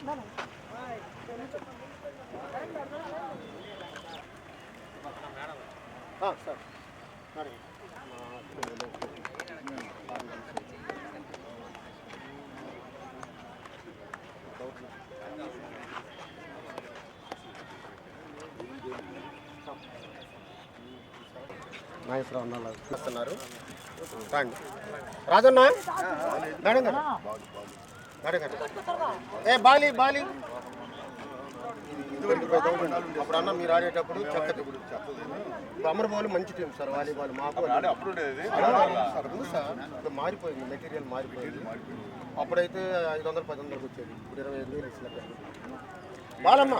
Sir Nageswararao అన్నారు Rajanna? Madam గారు. ఏ బాలి బాలి. అప్పుడు అన్న మీరు ఆడేటప్పుడు చక్కటి ఇప్పుడు అమరబోలు మంచి టీం సార్ వాలీబాల్ మాకు అప్పుడు సార్ ఇప్పుడు మారిపోయింది మెటీరియల్ మారిపోయింది. అప్పుడైతే ఐదు వందలు పది వందలకు వచ్చేది. ఇప్పుడు ఇరవై ఐదు వేలు ఇచ్చినట్టు బాలమ్మ.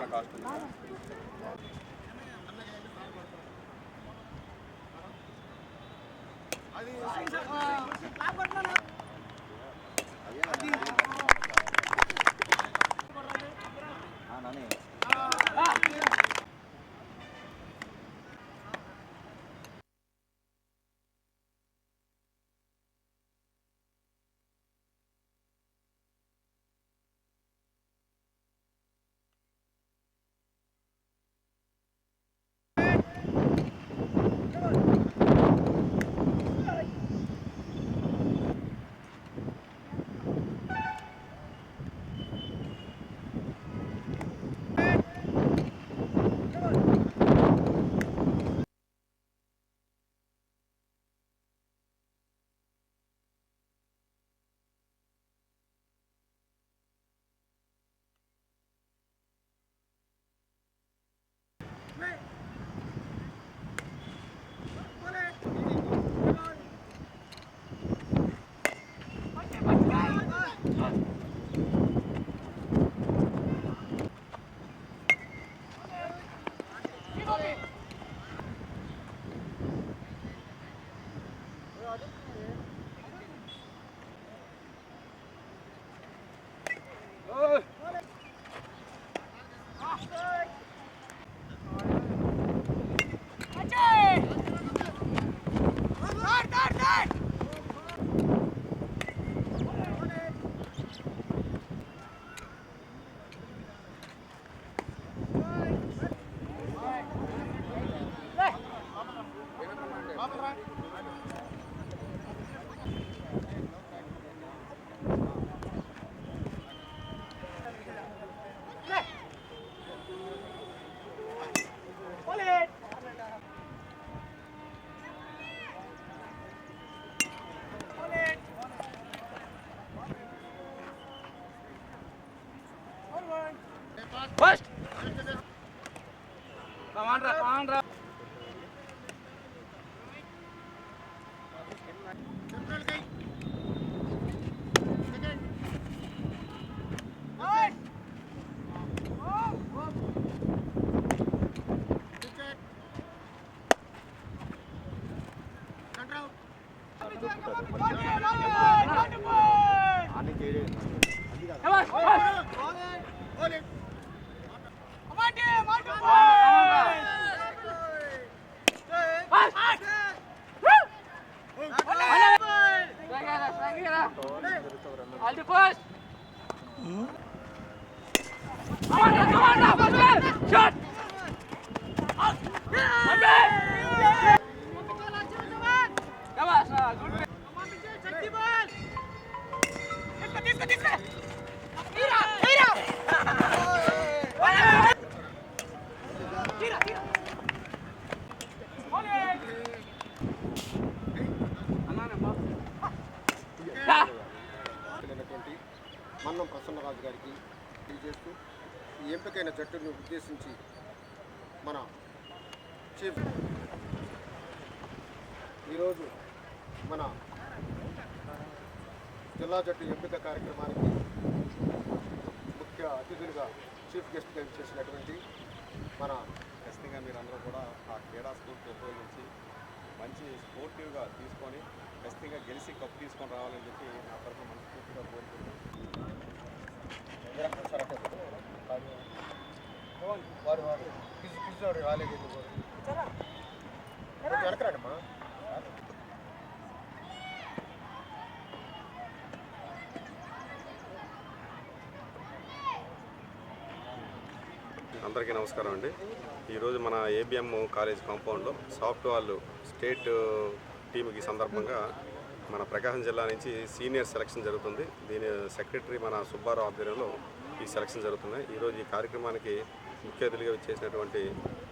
ఫస్ట్ మన్నం ప్రసన్నరాజు గారికి తెలియజేస్తూ ఈ ఎంపికైన జట్టును ఉద్దేశించి మన చీఫ్ ఈరోజు మన జిల్లా జట్టు ఎంపిక కార్యక్రమానికి ముఖ్య అతిథులుగా చీఫ్ గెస్ట్గా చేసినటువంటి మన ఖచ్చితంగా మీరందరూ కూడా ఆ క్రీడా స్ఫూర్తి ఉపయోగించి మంచి స్పోర్టివ్గా తీసుకొని ఖచ్చితంగా గెలిచి కప్పు తీసుకొని రావాలని చెప్పి నా తరఫున మనస్ఫూర్తిగా కోరుకుంటున్నాను. వారు వారు రాలేదు వెనకరాడమ్మా అందరికీ నమస్కారం అండి. ఈరోజు మన ఏబిఎం కాలేజ్ కాంపౌండ్లో సాఫ్ట్ వాళ్ళు స్టేట్ టీంకి సందర్భంగా మన ప్రకాశం జిల్లా నుంచి సీనియర్ సెలక్షన్ జరుగుతుంది. దీని సెక్రటరీ మన సుబ్బారావు ఆధ్వర్యంలో ఈ సెలక్షన్ జరుగుతున్నాయి. ఈరోజు ఈ కార్యక్రమానికి ముఖ్య అతిథిగా చేసినటువంటి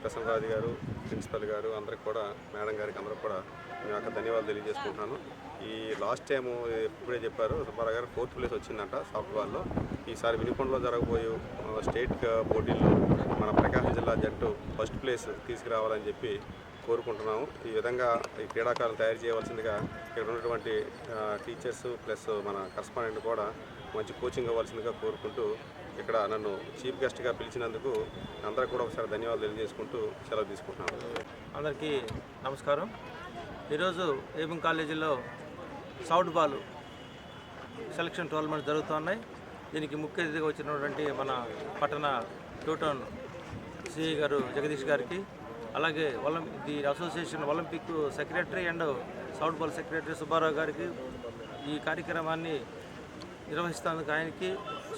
ప్రసన్నరాజు గారు ప్రిన్సిపల్ గారు అందరికి కూడా మేడం గారికి అందరికి కూడా మీ యొక్క ధన్యవాదాలు తెలియజేసుకుంటున్నాను. ఈ లాస్ట్ టైం ఇప్పుడే చెప్పారు సుబ్బారావు గారు ఫోర్త్ ప్లేస్ వచ్చిందంట సాఫ్ట్ బాల్లో ఈసారి వినుకొండలో జరగబోయే స్టేట్ పోటీల్లో మన ప్రకాశం జిల్లా జట్టు ఫస్ట్ ప్లేస్ తీసుకురావాలని చెప్పి కోరుకుంటున్నాము. ఈ విధంగా ఈ క్రీడాకారులు తయారు చేయవలసిందిగా ఇక్కడ ఉన్నటువంటి టీచర్స్ ప్లస్ మన కరస్పాండెంట్ కూడా మంచి కోచింగ్ ఇవ్వాల్సిందిగా కోరుకుంటూ ఇక్కడ నన్ను చీఫ్ గెస్ట్గా పిలిచినందుకు అందరూ కూడా ఒకసారి ధన్యవాదాలు తెలియజేసుకుంటూ సెలవు తీసుకుంటున్నాను. అందరికీ నమస్కారం. ఈరోజు ఏబిం కాలేజీలో సాఫ్ట్ బాల్ సెలక్షన్ టోర్నమెంట్ జరుగుతున్నాయి. దీనికి ముఖ్య అతిథిగా వచ్చినటువంటి మన పట్టణ టూటౌన్ సిఐ గారు జగదీష్ గారికి అలాగే ఒలిం the association Olympic secretary and soft ball secretary Subbarao గారికి ఈ కార్యక్రమాన్ని నిర్వహిస్తున్నందుకు ఆయనకి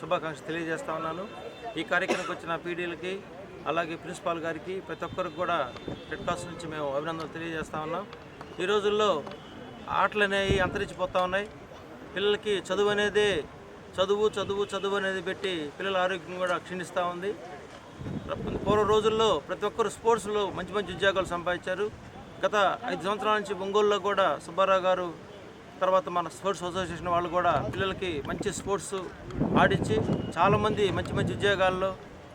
శుభాకాంక్షలు తెలియజేస్తా ఉన్నాను. ఈ కార్యక్రమంకి వచ్చిన పీడీలకి అలాగే ప్రిన్సిపాల్ గారికి ప్రతి ఒక్కరికి కూడా రెడ్ క్రాస్ నుంచి మేము అభినందనలు తెలియజేస్తా ఉన్నాం. ఈ రోజుల్లో ఆటలు అనేవి అంతరించిపోతూ ఉన్నాయి. పిల్లలకి చదువు అనేది చదువు చదువు చదువు అనేది పెట్టి పిల్లల ఆరోగ్యం కూడా క్షీణిస్తూ ఉంది. పూర్వ రోజుల్లో ప్రతి ఒక్కరు స్పోర్ట్స్లో మంచి మంచి ఉద్యోగాలు సంపాదించారు. గత ఐదు సంవత్సరాల నుంచి ఒంగోలులో కూడా సుబ్బారావు గారు తర్వాత మన స్పోర్ట్స్ అసోసియేషన్ వాళ్ళు కూడా పిల్లలకి మంచి స్పోర్ట్స్ ఆడించి చాలామంది మంచి మంచి ఉద్యోగాల్లో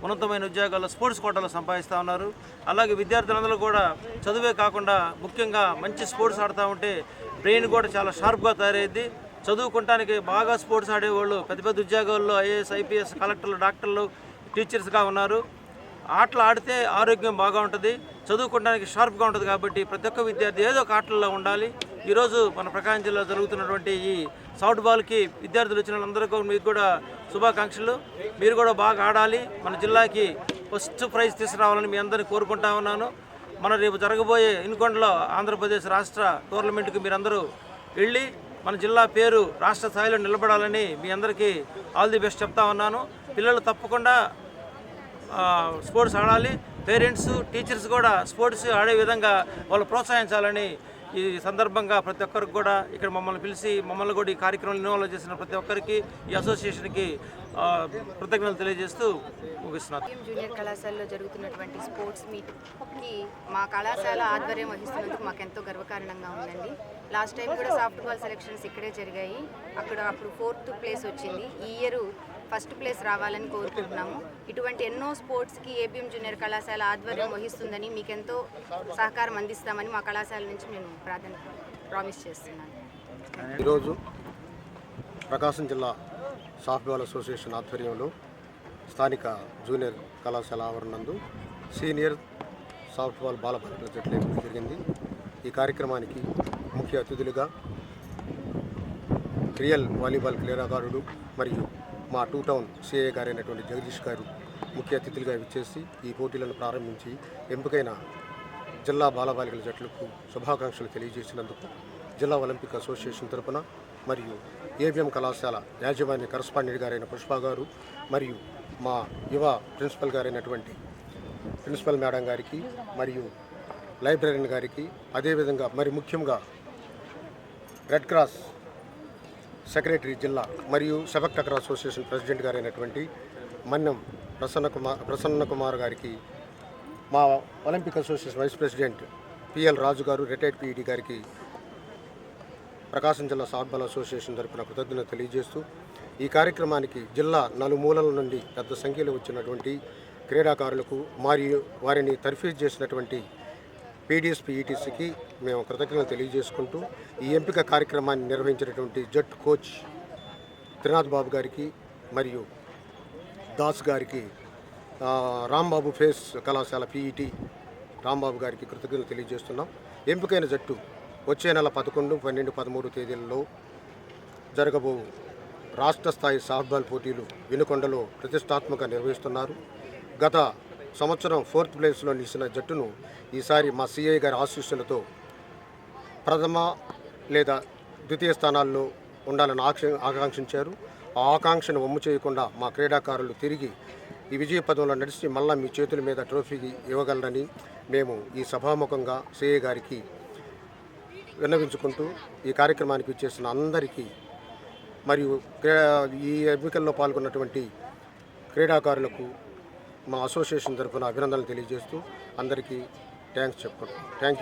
ఉన్నతమైన ఉద్యోగాల్లో స్పోర్ట్స్ కోటాలో సంపాదిస్తూ ఉన్నారు. అలాగే విద్యార్థులందరూ కూడా చదువే కాకుండా ముఖ్యంగా మంచి స్పోర్ట్స్ ఆడుతూ ఉంటే బ్రెయిన్ కూడా చాలా షార్ప్గా తయారైంది. చదువుకుంటానికి బాగా స్పోర్ట్స్ ఆడేవాళ్ళు పెద్ద పెద్ద ఉద్యోగాల్లో ఐఏఎస్ ఐపీఎస్ కలెక్టర్లు డాక్టర్లు టీచర్స్గా ఉన్నారు. ఆటలు ఆడితే ఆరోగ్యం బాగా ఉంటుంది. చదువుకోవడానికి షార్ప్గా ఉంటుంది కాబట్టి ప్రతి ఒక్క విద్యార్థి ఏదో ఒక ఆటల్లో ఉండాలి. ఈరోజు మన ప్రకాశం జిల్లా జరుగుతున్నటువంటి ఈ సాఫ్ట్ బాల్కి విద్యార్థులు వచ్చిన వాళ్ళందరికీ మీకు కూడా శుభాకాంక్షలు. మీరు కూడా బాగా ఆడాలి. మన జిల్లాకి ఫస్ట్ ప్రైజ్ తీసుకురావాలని మీ అందరినీ కోరుకుంటా ఉన్నాను. మన రేపు జరగబోయే ఇన్కొండలో ఆంధ్రప్రదేశ్ రాష్ట్ర టోర్నమెంట్కి మీరందరూ వెళ్ళి మన జిల్లా పేరు రాష్ట్ర స్థాయిలో నిలబడాలని మీ అందరికీ ఆల్ ది బెస్ట్ చెప్తా ఉన్నాను. పిల్లలు తప్పకుండా స్పోర్ట్స్ ఆడాలి. పేరెంట్స్ టీచర్స్ కూడా స్పోర్ట్స్ ఆడే విధంగా వాళ్ళు ప్రోత్సహించాలని ఈ సందర్భంగా ప్రతి ఒక్కరికి కూడా ఇక్కడ మమ్మల్ని పిలిచి మమ్మల్ని కూడా ఈ కార్యక్రమంలో ఇన్వాల్వ్ చేసిన ప్రతి ఒక్కరికి ఈ అసోసియేషన్కి కృతజ్ఞతలు తెలియజేస్తూ ముగిస్తున్నాను. జూనియర్ కళాశాలలో జరుగుతున్నటువంటి స్పోర్ట్స్ మీట్కి మా కళాశాల ఆధ్వర్యం వహిస్తున్నందుకు మాకు ఎంతో గర్వకారణంగా ఉందండి. లాస్ట్ టైం కూడా సాఫ్ట్బాల్ సెలెక్షన్స్ ఇక్కడే జరిగాయి. అక్కడ అప్పుడు ఫోర్త్ ప్లేస్ వచ్చింది. ఈ ఇయర్ ఫస్ట్ ప్లేస్ రావాలని కోరుకుంటున్నాము. ఇటువంటి ఎన్నో స్పోర్ట్స్కి ఏబిఎం జూనియర్ కళాశాల ఆధ్వర్యం వహిస్తుందని మీకు ఎంతో సహకారం అందిస్తామని మా కళాశాల నుంచి నేను ప్రార్థన ప్రామిస్ చేస్తున్నాను. ఈరోజు ప్రకాశం జిల్లా సాఫ్ట్బాల్ అసోసియేషన్ ఆధ్వర్యంలో స్థానిక జూనియర్ కళాశాల ఆవరణందు సీనియర్ సాఫ్ట్బాల్ బాల బాలికల జట్లు జరిగింది. ఈ కార్యక్రమానికి ముఖ్య అతిథులుగా రియల్ వాలీబాల్ క్రీడాకారుడు మరియు మా టూ టౌన్ సిఐ గారైనటువంటి జగదీష్ గారు ముఖ్య అతిథులుగా విచ్చేసి ఈ పోటీలను ప్రారంభించి ఎంపికైన జిల్లా బాలబాలికల జట్లకు శుభాకాంక్షలు తెలియజేసినందుకు జిల్లా ఒలింపిక్ అసోసియేషన్ తరపున మరియు ఏబిఎం కళాశాల యాజమాన్య కరస్పాండెంట్ గారైన పుష్ప గారు మరియు మా యువ ప్రిన్సిపల్ గారైనటువంటి ప్రిన్సిపల్ మేడం గారికి మరియు లైబ్రరీన్ గారికి అదేవిధంగా మరి ముఖ్యంగా రెడ్ క్రాస్ సెక్రటరీ జిల్లా మరియు శబక్ టకర్ అసోసియేషన్ ప్రెసిడెంట్ గారైనటువంటి మన్నం ప్రసన్న కుమార్ ప్రసన్న కుమార్ గారికి మా Olympic association vice president PL Raju గారు రిటైర్డ్ పీఈడి గారికి ప్రకాశం జిల్లా సాఫ్ట్బాల్ అసోసియేషన్ తరపున కృతజ్ఞత తెలియజేస్తూ ఈ కార్యక్రమానికి జిల్లా నలుమూలల నుండి పెద్ద సంఖ్యలో వచ్చినటువంటి క్రీడాకారులకు మరియు వారిని తర్ఫీజ్ చేసినటువంటి పీడిఎస్ పీఈటీసీకి మేము కృతజ్ఞతలు తెలియజేసుకుంటూ ఈ ఎంపిక కార్యక్రమాన్ని నిర్వహించినటువంటి జట్ కోచ్ త్రినాథ్ బాబు గారికి మరియు దాస్ గారికి రాంబాబు ఫేస్ కళాశాల పీఈటీ రాంబాబు గారికి కృతజ్ఞతలు తెలియజేస్తున్నాం. ఎంపికైన జట్టు వచ్చే నెల పదకొండు పన్నెండు పదమూడు తేదీలలో జరగబో రాష్ట్ర స్థాయి సాఫ్ట్బాల్ పోటీలు వినుకొండలో ప్రతిష్టాత్మకంగా నిర్వహిస్తున్నారు. గత సంవత్సరం ఫోర్త్ ప్లేస్లో నిలిచిన జట్టును ఈసారి మా సిఐ గారి ఆశీస్సులతో ప్రథమ లేదా ద్వితీయ స్థానాల్లో ఉండాలని ఆక్ష ఆకాంక్షించారు. ఆ ఆకాంక్షను వమ్ము చేయకుండా మా క్రీడాకారులు తిరిగి ఈ విజయ పదంలో నడిచి మళ్ళా మీ చేతుల మీద ట్రోఫీ ఇవ్వగలరని మేము ఈ సభాముఖంగా సిఏ గారికి విన్నవించుకుంటూ ఈ కార్యక్రమానికి ఇచ్చేసిన అందరికీ మరియు క్రీడా- ఈ ఎన్నికల్లో పాల్గొన్నటువంటి క్రీడాకారులకు మా అసోసియేషన్ తరఫున అభినందనలు తెలియజేస్తూ అందరికీ థ్యాంక్స్ చెప్పుకుంటాం థ్యాంక్ యూ.